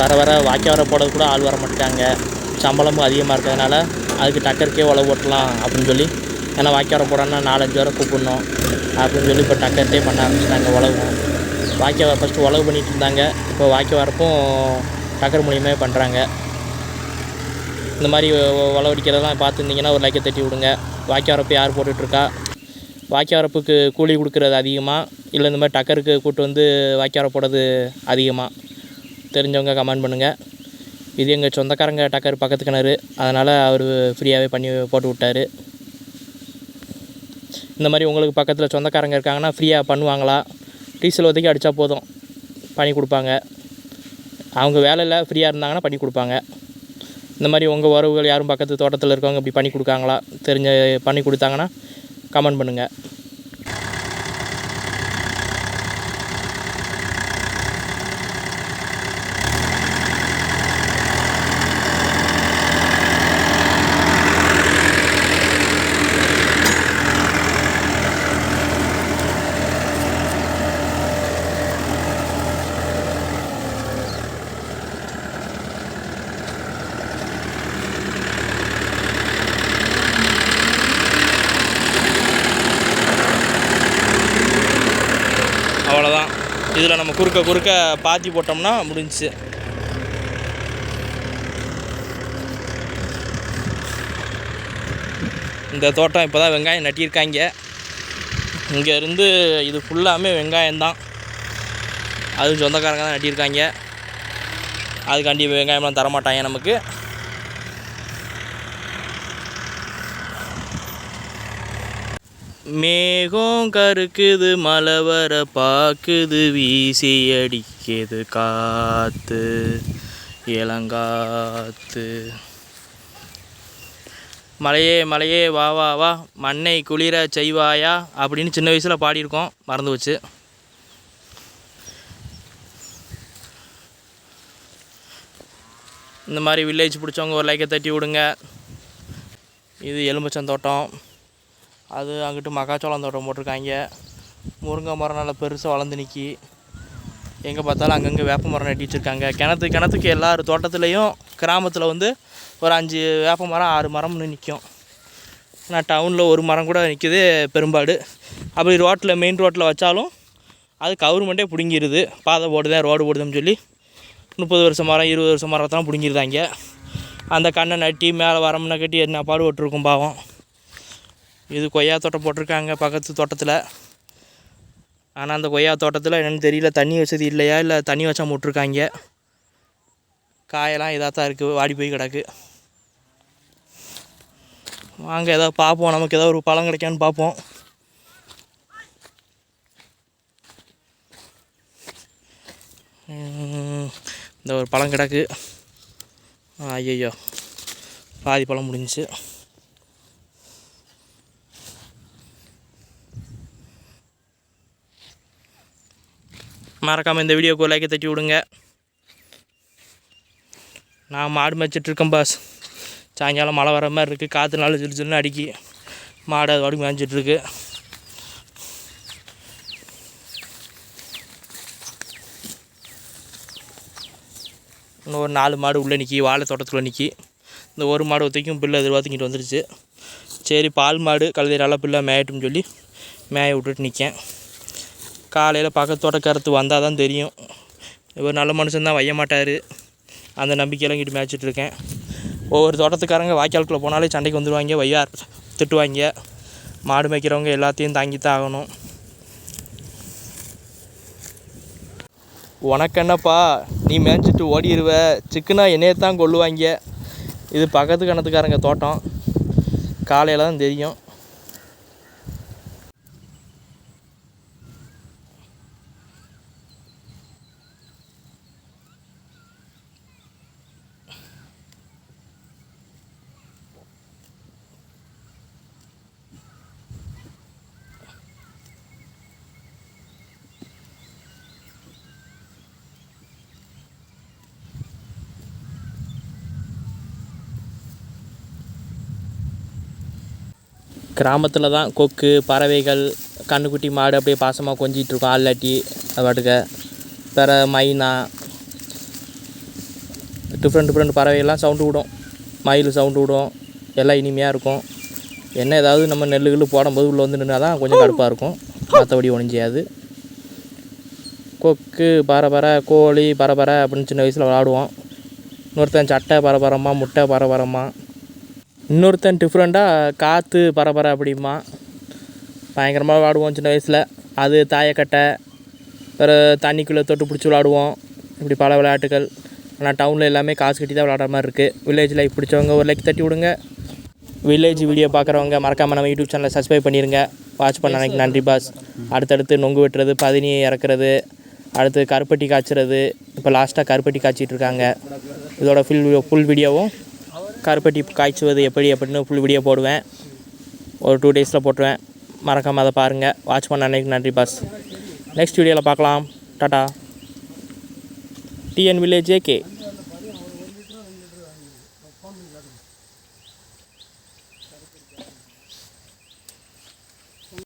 வர வர வாய்க்க வர போட கூட ஆள் வர மாட்டாங்க சம்பளமும் அதிகமாக இருக்கிறதுனால அதுக்கு டக்கருக்கே உழவு ஓட்டலாம் அப்படின்னு சொல்லி ஏன்னா வாய்க்க வர போடணும்னா நாலஞ்சு வரை கூப்பிடணும் அப்படின்னு சொல்லி இப்போ டக்கர்ட்டே பண்ண ஆரம்பிச்சிட்டாங்க உழவும் வாய்க்க ஃபஸ்ட்டு உழவு பண்ணிகிட்டு இருந்தாங்க. இப்போ வாய்க்க வரப்பும் டக்கர் மூலியமாக பண்ணுறாங்க இந்த மாதிரி உழவடிக்கிறதெல்லாம் பார்த்துருந்தீங்கன்னா ஒரு லைக்கை தட்டி விடுங்க. வாய்க்க வரப்பு யார் போட்டுட்ருக்கா? வாய்க்க வரப்புக்கு கூலி கொடுக்குறது அதிகமாக இல்லை இந்த மாதிரி டக்கருக்கு கூப்பிட்டு வந்து வாய்க்க வர போடுறது அதிகமாக தெரிஞ்சவங்க கமெண்ட் பண்ணுங்கள் இது எங்கள் சொந்தக்காரங்க டக்கர் பக்கத்து கிணறு. அதனால் அவர் ஃப்ரீயாகவே பண்ணி போட்டு விட்டாரு. இந்த மாதிரி உங்களுக்கு பக்கத்தில் சொந்தக்காரங்க இருக்காங்கன்னா ஃப்ரீயாக பண்ணுவாங்களா? டீசல் ஒதுக்கி அடித்தா போதும். பண்ணி கொடுப்பாங்க. அவங்க வேலையில் ஃப்ரீயாக இருந்தாங்கன்னா பண்ணி கொடுப்பாங்க. இந்த மாதிரி உங்கள் உறவுகள் யாரும் பக்கத்து தோட்டத்தில் இருக்கவங்க இப்படி பண்ணி கொடுக்காங்களா? தெரிஞ்ச பண்ணி கொடுத்தாங்கன்னா கமெண்ட் பண்ணுங்கள் இதில் நம்ம குறுக்க குறுக்க பாத்தி போட்டோம்னா முடிஞ்சுச்சு. இந்த தோட்டம் இப்போ தான் வெங்காயம் நட்டியிருக்காங்க. இங்கேருந்து இது ஃபுல்லாமே வெங்காயம்தான் அதுவும் சொந்தக்காரங்க தான் நட்டியிருக்காங்க. அதுக்காண்டி வெங்காயம்லாம் தரமாட்டாங்க நமக்கு. மேகம் கருக்குது மலவர வர பாக்குது வீசி அடிக்குது காத்து இளங்காத்து. மலையே மலையே வா வா வா மண்ணை குளிர செய்வாயா? அப்படின்னு சின்ன வயசில் பாடியிருக்கோம் மறந்து வச்சு இந்த மாதிரி வில்லேஜ் பிடிச்சவங்க ஒரு லைக்கை தட்டி விடுங்க. இது எலுமிச்சம் தோட்டம். அது அங்கிட்டு மக்காச்சோளம் தோட்டம் போட்டிருக்காங்க. முருங்கை மரம் நல்லா பெருசாக வளர்ந்து நிற்கி எங்கே பார்த்தாலும் அங்கங்கே வேப்ப மரம் நட்டி வச்சுருக்காங்க கிணத்து கிணத்துக்கு எல்லார் தோட்டத்துலேயும் கிராமத்தில் வந்து ஒரு அஞ்சு வேப்ப மரம் ஆறு மரம்னு நிற்கும் ஆனால் டவுனில் ஒரு மரம் கூட நிற்கிது பெரும்பாடு. அப்படி ரோட்டில் மெயின் ரோட்டில் வச்சாலும் அது கவர்மெண்ட்டே பிடுங்கிடுது பாதை போடுதேன் ரோடு போடுதுன்னு சொல்லி முப்பது வருஷம் மரம் இருபது வருஷம் மரத்தெல்லாம் பிடுங்கிருந்தாங்க அந்த கண்ணை நட்டி மேலே வரம்னா கட்டி என்ன பாடு விட்டுருக்கும் பாவம். இது கொய்யா தோட்டம் போட்டிருக்காங்க பக்கத்து தோட்டத்தில். ஆனால் அந்த கொய்யா தோட்டத்தில் என்னென்னு தெரியல தண்ணி வசதி இல்லையா இல்லை தண்ணி வச்சா விட்ருக்காங்க காயெல்லாம் இதாக தான் இருக்குது வாடி போய் கிடக்கு. வாங்க ஏதாவது பார்ப்போம் நமக்கு ஏதாவது ஒரு பழம் கிடைக்கான்னு பார்ப்போம். இந்த ஒரு பழம் கிடக்கு. ஐயோ பாதி பழம் முடிஞ்சிச்சு. மறக்காமல் இந்த வீடியோக்கு லைக்கை தட்டி விடுங்க. நான் மாடு மேய்ச்சிட்ருக்கேன் பாஸ். சாயங்காலம் மழை வர மாதிரி இருக்குது காற்று நாள் ஜில் சில்லுன்னு அடிக்கி. மாடு அது வாடி மேய்ஞ்சிட்ருக்கு இன்னும் ஒரு நாலு மாடு உள்ளே நிற்கி வாழை தோட்டத்துக்குள்ளே நிற்கி இந்த ஒரு மாடு ஒத்தைக்கும் பிள்ளை எதிர்பார்த்துக்கிட்டு வந்துருச்சு. சரி பால் மாடு கழுதையால பிள்ளை மேயட்டும்னு சொல்லி மேய விட்டுட்டு நிற்கேன் காலையில் பக்கத்து தோட்டக்காரத்து வந்தால் தான் தெரியும். இவர் நல்ல மனுஷன்தான் வைய மாட்டார். அந்த நம்பிக்கையெல்லாம் இங்கிட்டு மேய்ச்சிட்டு இருக்கேன். ஒவ்வொரு தோட்டத்துக்காரங்க வாய்க்காலுக்குள்ளே போனாலே சண்டைக்கு வந்துடுவாங்க வையார் திட்டுவாங்க. மாடு மேய்க்கிறவங்க எல்லாத்தையும் தாங்கி தான் ஆகணும். உனக்கு என்னப்பா நீ மேய்ச்சிட்டு ஓடிடுவ சிக்கனா என்னையே தான் கொள்ளுவாங்க இது பக்கத்து கணத்துக்காரங்க தோட்டம். காலையில் தான் தெரியும். கிராமத்தில் தான் கொக்கு பறவைகள் கண்ணுக்குட்டி மாடு அப்படியே பாசமாக கொஞ்சிட்டு இருக்கும் ஆள்லாட்டி அது பாட்டுக்க. வேறு மைனா டிஃப்ரெண்ட் டிஃப்ரெண்ட் பறவைகள்லாம் சவுண்டு விடும். மயில் சவுண்டு விடும். எல்லாம் இனிமையாக இருக்கும். என்ன ஏதாவது நம்ம நெல் கில்லு போடும்போது உள்ளே வந்து நின்னா தான் கொஞ்சம் கடுப்பாக இருக்கும். மற்றபடி ஒழிஞ்சியாது கொக்கு பரபர கோழி பரபர அப்படின்னு சின்ன வயசில் விளாடுவோம். இன்னொருத்தன் சட்டை பரபரமாக முட்டை பரபரமாக இன்னொருத்தன் டிஃப்ரெண்ட்டாக காற்று பரபர அப்படிமா பயங்கரமாக விளாடுவோம் சின்ன வயசில். அது தாயக்கட்டை வேறு தண்ணிக்குள்ளே தொட்டு பிடிச்சி விளாடுவோம். இப்படி பல விளையாட்டுகள். ஆனால் டவுனில் எல்லாமே காசு கட்டி தான் விளாட்ற மாதிரி இருக்குது வில்லேஜ் லைஃப் பிடிச்சவங்க ஒரு லைக் தட்டி விடுங்க. வில்லேஜ் வீடியோ பார்க்குறவங்க மறக்காமல் நம்ம யூடியூப் சேனலை சப்ஸ்கிரைப் பண்ணிடுங்க வாட்ச் பண்ண அன்றைக்கி நன்றி பாஸ் அடுத்தடுத்து நொங்கு வெட்டுறது பதினி இறக்குறது அடுத்து கருப்பட்டி காய்ச்சறது. இப்போ லாஸ்ட்டாக கருப்பட்டி காய்ச்சிட்டு இருக்காங்க. இதோட ஃபுல் வீடியோ ஃபுல் வீடியோவும் கருப்பட்டி காய்ச்சுவது எப்படி அப்படின்னு ஃபுல் வீடியோ போடுவேன். ஒரு டூ டேஸில் போட்டுருவேன். மறக்காமல் அதை பாருங்கள் வாட்ச் பண்ண அன்னைக்கு நன்றி பாஸ் நெக்ஸ்ட் வீடியோவில் பார்க்கலாம். Tata TN village K